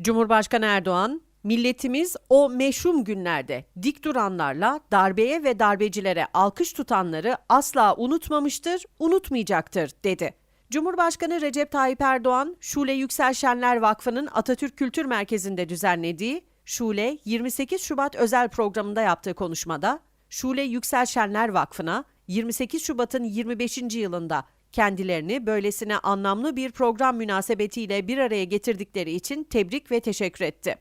Cumhurbaşkanı Erdoğan, milletimiz o meşhum günlerde dik duranlarla darbeye ve darbecilere alkış tutanları asla unutmamıştır, unutmayacaktır dedi. Cumhurbaşkanı Recep Tayyip Erdoğan, Şule Yüksel Şenler Vakfı'nın Atatürk Kültür Merkezi'nde düzenlediği Şule 28 Şubat özel programında yaptığı konuşmada, Şule Yüksel Şenler Vakfı'na 28 Şubat'ın 25. yılında kendilerini böylesine anlamlı bir program münasebetiyle bir araya getirdikleri için tebrik ve teşekkür etti.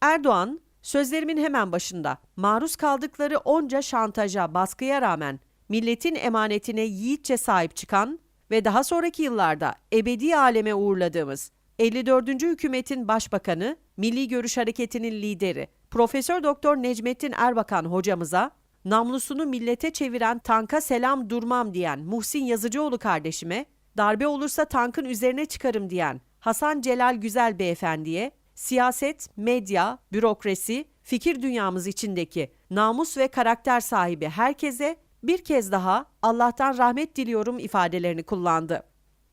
Erdoğan, sözlerimin hemen başında maruz kaldıkları onca şantaja, baskıya rağmen milletin emanetine yiğitçe sahip çıkan ve daha sonraki yıllarda ebedi aleme uğurladığımız 54. hükümetin başbakanı, Milli Görüş Hareketi'nin lideri Profesör Doktor Necmettin Erbakan hocamıza namlusunu millete çeviren tanka selam durmam diyen Muhsin Yazıcıoğlu kardeşime, darbe olursa tankın üzerine çıkarım diyen Hasan Celal Güzel beyefendiye, siyaset, medya, bürokrasi, fikir dünyamız içindeki namus ve karakter sahibi herkese bir kez daha Allah'tan rahmet diliyorum ifadelerini kullandı.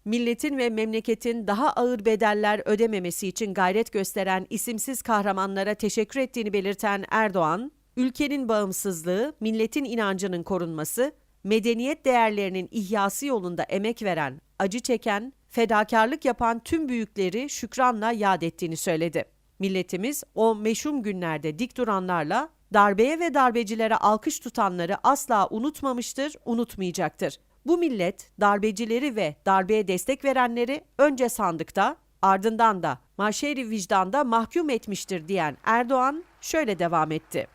Milletin ve memleketin daha ağır bedeller ödememesi için gayret gösteren isimsiz kahramanlara teşekkür ettiğini belirten Erdoğan, ülkenin bağımsızlığı, milletin inancının korunması, medeniyet değerlerinin ihyası yolunda emek veren, acı çeken, fedakarlık yapan tüm büyükleri şükranla yad ettiğini söyledi. Milletimiz o meşhum günlerde dik duranlarla darbeye ve darbecilere alkış tutanları asla unutmamıştır, unutmayacaktır. Bu millet darbecileri ve darbeye destek verenleri önce sandıkta, ardından da maşeri vicdanda mahkum etmiştir diyen Erdoğan şöyle devam etti.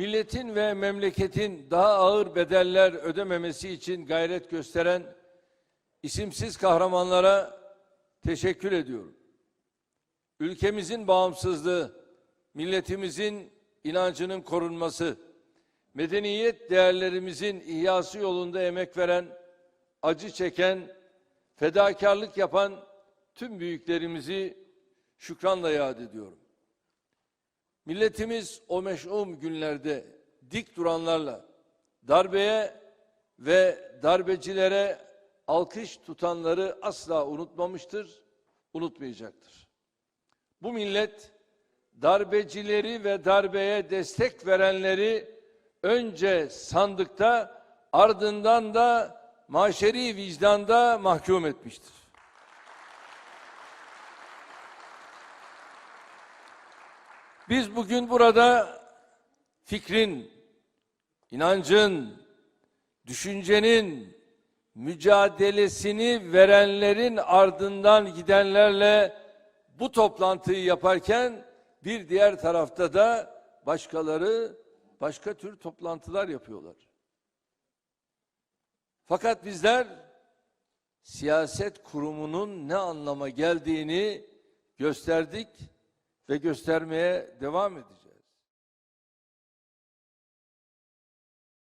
Milletin ve memleketin daha ağır bedeller ödememesi için gayret gösteren isimsiz kahramanlara teşekkür ediyorum. Ülkemizin bağımsızlığı, milletimizin inancının korunması, medeniyet değerlerimizin ihyası yolunda emek veren, acı çeken, fedakarlık yapan tüm büyüklerimizi şükranla yad ediyorum. Milletimiz o meşhum günlerde dik duranlarla darbeye ve darbecilere alkış tutanları asla unutmamıştır, unutmayacaktır. Bu millet darbecileri ve darbeye destek verenleri önce sandıkta ardından da maşeri vicdanda mahkum etmiştir. Biz bugün burada fikrin, inancın, düşüncenin mücadelesini verenlerin ardından gidenlerle bu toplantıyı yaparken bir diğer tarafta da başkaları başka tür toplantılar yapıyorlar. Fakat bizler siyaset kurumunun ne anlama geldiğini gösterdik ve göstermeye devam edeceğiz.